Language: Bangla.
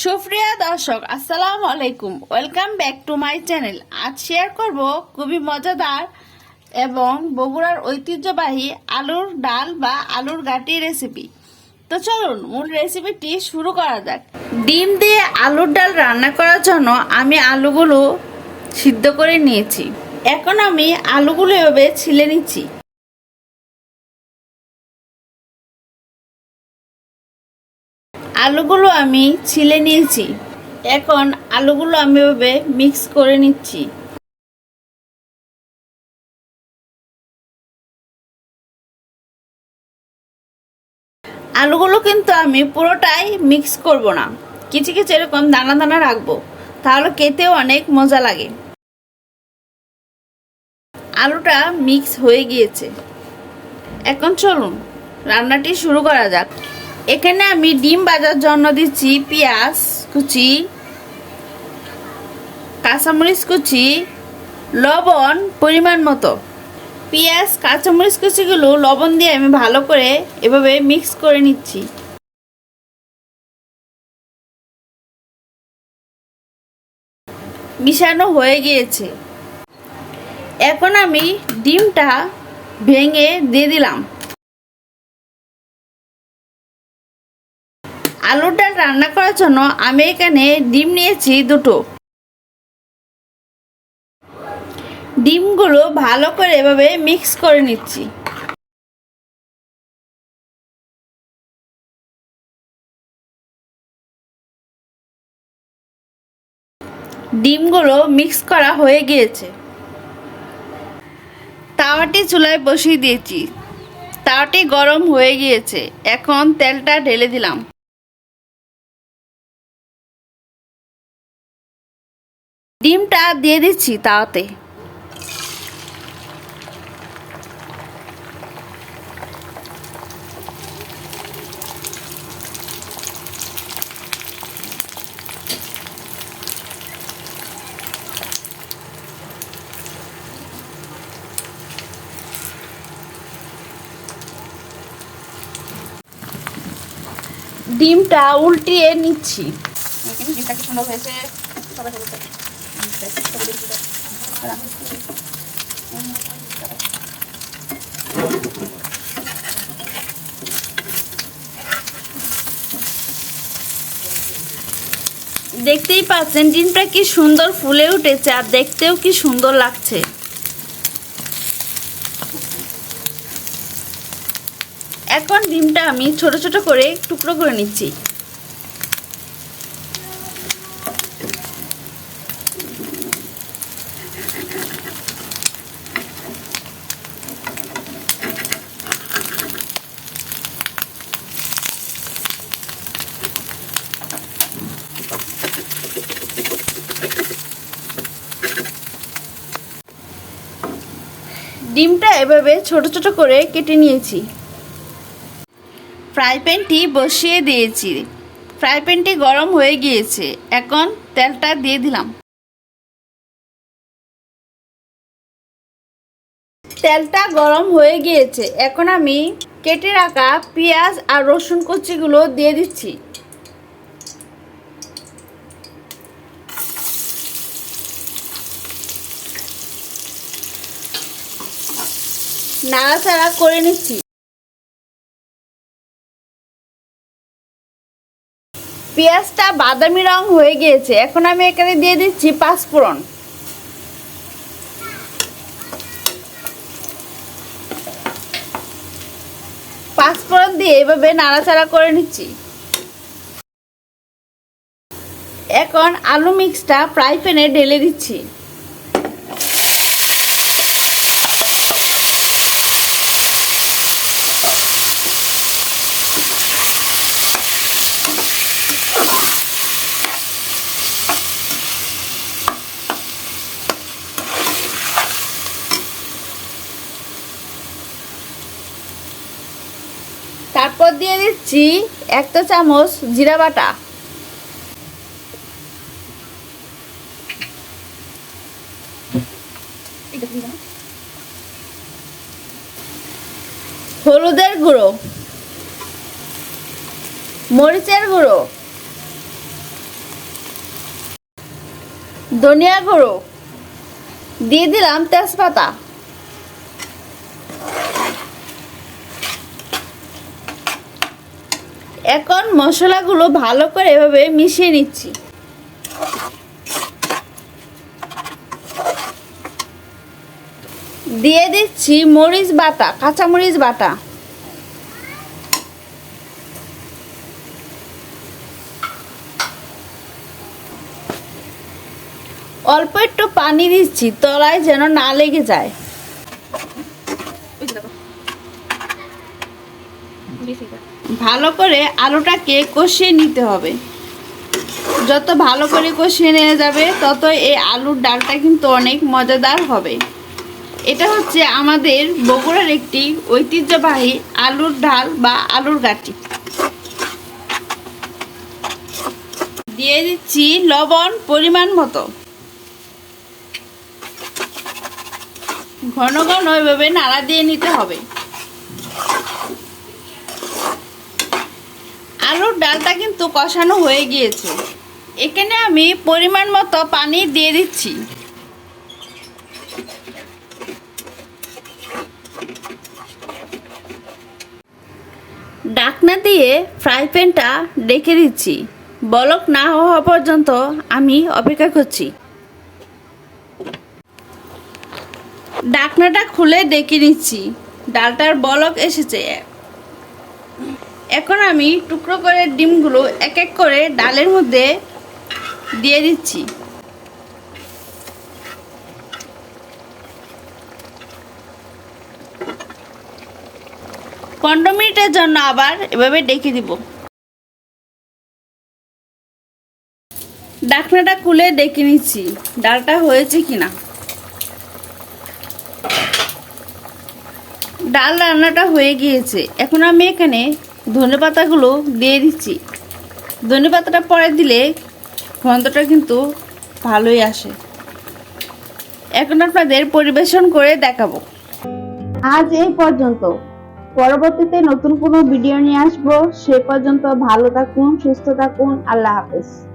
সুপ্রিয়া দর্শক, আসসালামু আলাইকুম। Welcome back to my channel আজ শেয়ার করব খুবই মজাদার এবং বগুড়ার ঐতিহ্যবাহী আলুর ডাল বা আলুর গাটি রেসিপি তো চলুন, মূল রেসিপিটি শুরু করা যাক। ডিম দিয়ে আলুর ডাল রান্না করার জন্য আমি আলুগুলো সিদ্ধ করে নিয়েছি। এখন আমি আলুগুলো এভাবে ছিলে নিচ্ছি। আলুগুলো আমি ছিলে নিয়েছি। এখন আলুগুলো আমি এভাবে মিক্স করে নিচ্ছি। আলুগুলো কিন্তু আমি পুরোটাই মিক্স করব না। কিছু কিছু এরকম দানা দানা রাখব, তাহলে খেতেও অনেক মজা লাগে। আলুটা মিক্স হয়ে গিয়েছে। এখন চলুন, রান্নাটি শুরু করা যাক। এখানে আমি ডিম ভাজার জন্য দিচ্ছি পেঁয়াজ কুচি, কাঁচামরিচ কুচি, লবণ পরিমাণ মতো। পেঁয়াজ, কাঁচামরিচ কুচিগুলো লবণ দিয়ে আমি ভালো করে এভাবে মিক্স করে নিচ্ছি। মিশানো হয়ে গিয়েছে। এখন আমি ডিমটা ভেঙে দিয়ে দিলাম। আলুর ডাল রান্না করার জন্য আমি এখানে ডিম নিয়েছি দুটো। ডিমগুলো ভালো করে এভাবে মিক্স করে নিচ্ছি। ডিমগুলো মিক্স করা হয়ে গিয়েছে। তাওয়াটি চুলায় বসিয়ে দিয়েছি। তাওয়াটি গরম হয়ে গিয়েছে। এখন তেলটা ঢেলে দিলাম। ডিমটা দিয়ে দিচ্ছি তাওয়াতে ডিমটা উল্টিয়ে নিচ্ছি। ডিমটা কি সুন্দর হয়েছে। দেখতেই পাচ্ছেন ডিমটা কি সুন্দর ফুলে উঠেছে আর দেখতেও কি সুন্দর লাগছে। এখন ডিমটা আমি ছোট ছোট করে টুকরো করে নিচ্ছি। ডিমটা এভাবে ছোট ছোট করে কেটে নিয়েছি। ফ্রাই প্যানটি বসিয়ে দিয়েছি। ফ্রাই প্যানটি গরম হয়ে গিয়েছে। এখন তেলটা দিয়ে দিলাম। তেলটা গরম হয়ে গিয়েছে। এখন আমি কেটে রাখা পেঁয়াজ আর রসুন কুচিগুলো দিয়ে দিচ্ছি। নাড়াচাড়া করে নিচ্ছি। পেঁয়াজটা বাদামি রং হয়ে গিয়েছে। এখন আমি এখানে দিয়ে দিচ্ছি পাঁচফোড়ন পাঁচফোড়ন দিয়ে এভাবে নাড়াচাড়া করে নিচ্ছি। এখন আলু মিক্সটা ফ্রাই প্যানে ঢেলে দিচ্ছি। দিয়ে দিচ্ছি একটা চামচ জিরা বাটা। হলুদের গুঁড়ো। মরিচের গুঁড়ো। ধনিয়া গুঁড়ো। দিয়ে দিলাম তেজপাতা। এখন মশলাগুলো ভালো করে এভাবে মিশিয়ে নিচ্ছি। দিয়ে দিচ্ছি মরিচ বাটা, কাঁচা মরিচ বাটা। অল্প একটু পানি দিচ্ছি, তলায় যেন না লেগে যায়। ভালো করে আলুটাকে কষিয়ে নিতে হবে। যত ভালো করে কষিয়ে নেওয়া যাবে, তত এই আলুর ডালটা কিন্তু অনেক মজাদার হবে। এটা হচ্ছে আমাদের বগুড়ার একটি ঐতিহ্যবাহী আলুর ডাল বা আলুর গাটি। দিয়ে দিচ্ছি লবণ পরিমাণ মতো। ঘন ঘন এভাবে নাড়া দিয়ে নিতে হবে। আলুর ডালটা কিন্তু কষানো হয়ে গিয়েছে। এখানে আমি পরিমাণ মতো পানি দিয়ে দিচ্ছি। ডাকনা দিয়ে ফ্রাই প্যানটা ডেকে দিচ্ছি। বলক না হওয়া পর্যন্ত আমি অপেক্ষা করছি। ডাকনাটা খুলে ডেকে নিচ্ছি। ডালটার বলক এসেছে। এখন আমি টুকরো করে ডিমগুলো এক এক করে ডালের মধ্যে দিয়ে দিচ্ছি। পনেরো মিনিটের জন্য আবার এভাবে ডেকে দিব। ডাকনাটা খুলে ডেকে নিচ্ছি, ডালটা হয়েছে কিনা। ডাল রান্নাটা হয়ে গিয়েছে। এখন আমি এখানে ধনে পাতাগুলো দিয়ে দিচ্ছি। ধনে পাতাটা পরে দিলে গন্ধটা কিন্তু ভালোই আসে। এখন আপনাদের পরিবেশন করে দেখাবো। আজ এই পর্যন্ত। পরবর্তীতে নতুন কোনো ভিডিও নিয়ে আসব। সে পর্যন্ত ভালো থাকুন, সুস্থ থাকুন। আল্লাহ হাফেজ।